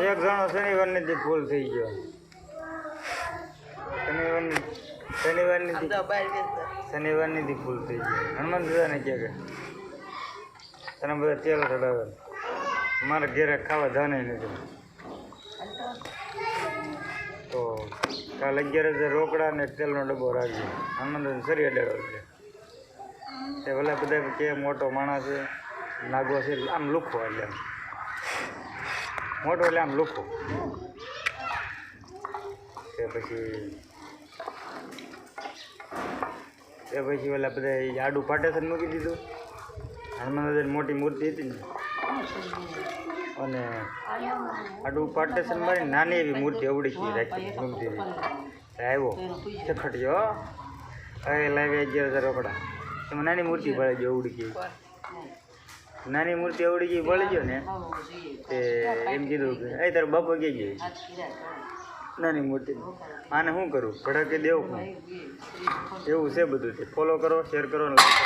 એક જણો શનિવારની દી ફૂલ થઈ ગયો. શનિવારની શનિવારની દી શનિવારની દી ફૂલ થઈ ગયો. હનુમાન દાદાને કહે કે, તને બધા તેલ ચડાવે મારે ઘેરે ખાવા જાને નથી. તો કાલ અગિયાર હજાર રોકડા ને તેલનો ડબ્બો રાખજો. હનુમાન દાદા સરી અડાડો છે. તે ભલે બધા કે મોટો માણસ છે, નાગો છે, આમ લુખો એટલે. મોટો એટલે આમ લુખો. તે પછી તે પછી ઓલા બધા આડું પાટેશન મૂકી દીધું. હનુમાન મોટી મૂર્તિ હતી ને. અને આડું પાર્ટેશન મારી નાની એવી મૂર્તિ અવડી છે રાખી ગમતી આવ્યો. ચખટ્યો હવે લાવી અગિયાર હજાર રોકડા. એમાં નાની મૂર્તિ ભળી ગઈ અવડી ગઈ. નાની મૂર્તિ અવડી ગઈ, ભળી ગયો ને. તે એમ કીધું કે એ તારો બાપો ક્યાં ગઈ નાની મૂર્તિ. આને શું કરું? ભડકે દેવું શું એવું છે બધું ફોલો કરો શેર કરો ને કરો.